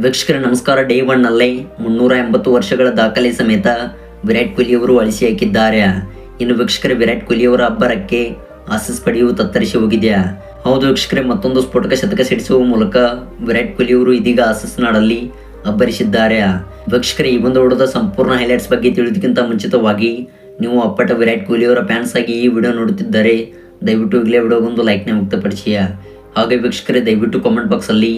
ವೀಕ್ಷಕರ ನಮಸ್ಕಾರ day one ನಲ್ಲೇ ಮುನ್ನೂರ ಎಂಬತ್ತು ವರ್ಷಗಳ ದಾಖಲೆ ಸಮೇತ ವಿರಾಟ್ ಕೊಹ್ಲಿ ಅವರು ಅಳಿಸಿ ಹಾಕಿದ್ದಾರೆ. ಇನ್ನು ವೀಕ್ಷಕರ, ವಿರಾಟ್ ಕೊಹ್ಲಿ ಅವರ ಅಬ್ಬರಕ್ಕೆ ಆಸಸ್ ಪಡೆಯುವ ತತ್ತರಿಸಿ ಹೋಗಿದೆಯಾ? ಹೌದು ವೀಕ್ಷಕರೇ, ಮತ್ತೊಂದು ಸ್ಫೋಟಕ ಶತಕ ಸಿಡಿಸುವ ಮೂಲಕ ವಿರಾಟ್ ಕೊಹ್ಲಿ ಅವರು ಇದೀಗ ಆಸಸ್ ನಾಡಲ್ಲಿ ಅಬ್ಬರಿಸಿದ್ದಾರೆ. ವೀಕ್ಷಕರೇ, ಈ ಒಂದು ಹೊಡೆದ ಸಂಪೂರ್ಣ ಹೈಲೈಟ್ಸ್ ಬಗ್ಗೆ ತಿಳಿದಕ್ಕಿಂತ ಮುಂಚಿತವಾಗಿ ನೀವು ಅಪ್ಪಟ ವಿರಾಟ್ ಕೊಹ್ಲಿ ಅವರ ಫ್ಯಾನ್ಸ್ ಆಗಿ ಈ ವಿಡಿಯೋ ನೋಡುತ್ತಿದ್ದರೆ ದಯವಿಟ್ಟು ಈಗಲೇ ವಿಡಿಯೋಗೊಂದು ಲೈಕ್ನ ವ್ಯಕ್ತಪಡಿಸಿಯಾ? ಹಾಗೆ ವೀಕ್ಷಕರೇ, ದಯವಿಟ್ಟು ಕಾಮೆಂಟ್ ಬಾಕ್ಸಲ್ಲಿ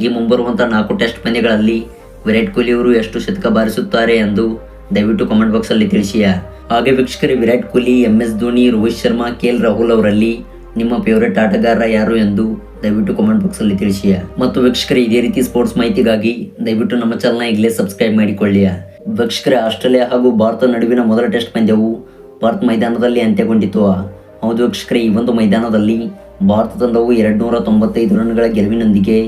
ಈ ಮುಂಬರುವಂಥ ನಾಲ್ಕು ಟೆಸ್ಟ್ ಪಂದ್ಯಗಳಲ್ಲಿ ವಿರಾಟ್ ಕೊಹ್ಲಿ ಅವರು ಎಷ್ಟು ಶತಕ ಬಾರಿಸುತ್ತಾರೆ ಎಂದು ದಯವಿಟ್ಟು ಕಾಮೆಂಟ್ ಬಾಕ್ಸಲ್ಲಿ ತಿಳಿಸಿಯ. ಹಾಗೆ ವೀಕ್ಷಕರಿ, Virat Kohli, M S Dhoni, Rohit Sharma, K L Rahul ಅವರಲ್ಲಿ ನಿಮ್ಮ ಫೇವರೇಟ್ ಆಟಗಾರ ಯಾರು ಎಂದು ದಯವಿಟ್ಟು ಕಾಮೆಂಟ್ ಬಾಕ್ಸಲ್ಲಿ ತಿಳಿಸಿಯ. ಮತ್ತು ವೀಕ್ಷಕರೇ, ಇದೇ ರೀತಿ ಸ್ಪೋರ್ಟ್ಸ್ ಮಾಹಿತಿಗಾಗಿ ದಯವಿಟ್ಟು ನಮ್ಮ ಚಾನಲ್ನ ಈಗಲೇ ಸಬ್ಸ್ಕ್ರೈಬ್ ಮಾಡಿಕೊಳ್ಳಿಯ. ವೀಕ್ಷಕರ, ಆಸ್ಟ್ರೇಲಿಯಾ ಹಾಗೂ ಭಾರತ ನಡುವಿನ ಮೊದಲ ಟೆಸ್ಟ್ ಪಂದ್ಯವು ಪರ್ತ್ ಮೈದಾನದಲ್ಲಿ ಅಂತ್ಯಗೊಂಡಿತು. ಹೌದು ವೀಕ್ಷಕರೇ, ಈ ಒಂದು ಮೈದಾನದಲ್ಲಿ ಭಾರತ ತಂಡವು ಎರಡು ನೂರ ತೊಂಬತ್ತೈದು ರನ್ಗಳ ಗೆಲುವಿನೊಂದಿಗೆ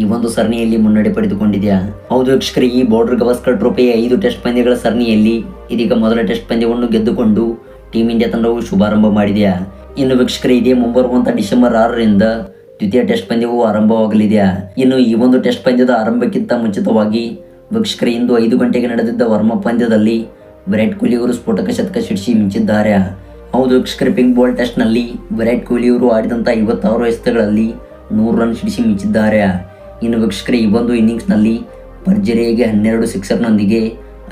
ಈ ಒಂದು ಸರಣಿಯಲ್ಲಿ ಮುನ್ನಡೆ ಪಡೆದುಕೊಂಡಿದೆಯಾ? ಹೌದು ವೀಕ್ಷಕರೇ ಈ ಬಾರ್ಡರ್ ಗವಾಸ್ಕರ್ ಟ್ರೋಫಿಯ ಐದು ಟೆಸ್ಟ್ ಪಂದ್ಯಗಳ ಸರಣಿಯಲ್ಲಿ ಇದೀಗ ಮೊದಲ ಟೆಸ್ಟ್ ಪಂದ್ಯವನ್ನು ಗೆದ್ದುಕೊಂಡು ಟೀಮ್ ಇಂಡಿಯಾ ತಂಡವು ಶುಭಾರಂಭ ಮಾಡಿದೆಯಾ? ಇನ್ನು ವೀಕ್ಷಕರೇ, ಇದೇ ಮುಂಬರುವಂತಹ ಡಿಸೆಂಬರ್ ಆರರಿಂದ ದ್ವಿತೀಯ ಟೆಸ್ಟ್ ಪಂದ್ಯವು ಆರಂಭವಾಗಲಿದೆಯಾ? ಇನ್ನು ಈ ಒಂದು ಟೆಸ್ಟ್ ಪಂದ್ಯದ ಆರಂಭಕ್ಕಿಂತ ಮುಂಚಿತವಾಗಿ ವೀಕ್ಷಕರೇ, ಇಂದು ಐದು ಗಂಟೆಗೆ ನಡೆದಿದ್ದ ವರ್ಮ ಪಂದ್ಯದಲ್ಲಿ ವಿರಾಟ್ ಕೊಹ್ಲಿ ಅವರು ಸ್ಫೋಟಕ ಶತಕ ಸಿಡಿಸಿ ಮಿಂಚಿದ್ದಾರೆ ಹೌದು ವೀಕ್ಷಕರ ಪಿಂಕ್ ಬಾಲ್ ಟೆಸ್ಟ್ನಲ್ಲಿ ವಿರಾಟ್ ಕೊಹ್ಲಿ ಅವರು ಆಡಿದಂಥ ಐವತ್ತಾರು ಎಸೆತಗಳಲ್ಲಿ ನೂರು ರನ್ ಸಿಡಿಸಿ ಮಿಂಚಿದ್ದಾರೆ ಇನ್ನು ವೀಕ್ಷಕರೇ, ಈ ಒಂದು ಇನ್ನಿಂಗ್ಸ್ನಲ್ಲಿ ಭರ್ಜರಿಯಾಗಿ ಹನ್ನೆರಡು ಸಿಕ್ಸರ್ನೊಂದಿಗೆ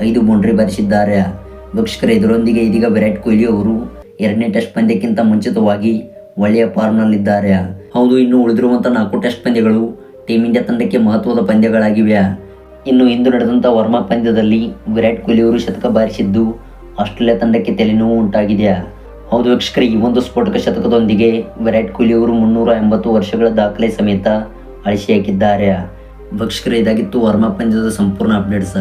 ಐದು ಬೌಂಡ್ರಿ ಬಾರಿಸಿದ್ದಾರೆ. ವೀಕ್ಷಕರೇ, ಇದರೊಂದಿಗೆ ಇದೀಗ ವಿರಾಟ್ ಕೊಹ್ಲಿ ಅವರು ಎರಡನೇ ಟೆಸ್ಟ್ ಪಂದ್ಯಕ್ಕಿಂತ ಮುಂಚಿತವಾಗಿ ಒಳ್ಳೆಯ ಫಾರ್ಮ್ನಲ್ಲಿದ್ದಾರೆ. ಹೌದು, ಇನ್ನು ಉಳಿದಿರುವಂಥ ನಾಲ್ಕು ಟೆಸ್ಟ್ ಪಂದ್ಯಗಳು ಟೀಮ್ ಇಂಡಿಯಾ ತಂಡಕ್ಕೆ ಮಹತ್ವದ ಪಂದ್ಯಗಳಾಗಿವೆ. ಇನ್ನು ಇಂದು ನಡೆದಂಥ ವರ್ಮಾ ಪಂದ್ಯದಲ್ಲಿ ವಿರಾಟ್ ಕೊಹ್ಲಿ ಅವರು ಶತಕ ಬಾರಿಸಿದ್ದು ಆಸ್ಟ್ರೇಲಿಯಾ ತಂಡಕ್ಕೆ ತಲೆನೋವು ಉಂಟಾಗಿದೆ. ಹೌದು ವೀಕ್ಷಕರೇ, ಈ ಒಂದು ಸ್ಫೋಟಕ ಶತಕದೊಂದಿಗೆ ವಿರಾಟ್ ಕೊಹ್ಲಿ ಅವರು ಮುನ್ನೂರ ಎಂಬತ್ತು ವರ್ಷಗಳ ದಾಖಲೆ ಸಮೇತ ಅಳಿಸಿ ಹಾಕಿದ್ದಾರೆ ಭಕ್ಷಕರ ಇದಾಗಿತ್ತು ವರ್ಮ ಪಂದ್ಯದ ಸಂಪೂರ್ಣ ಅಪ್ಡೇಟ್ಸ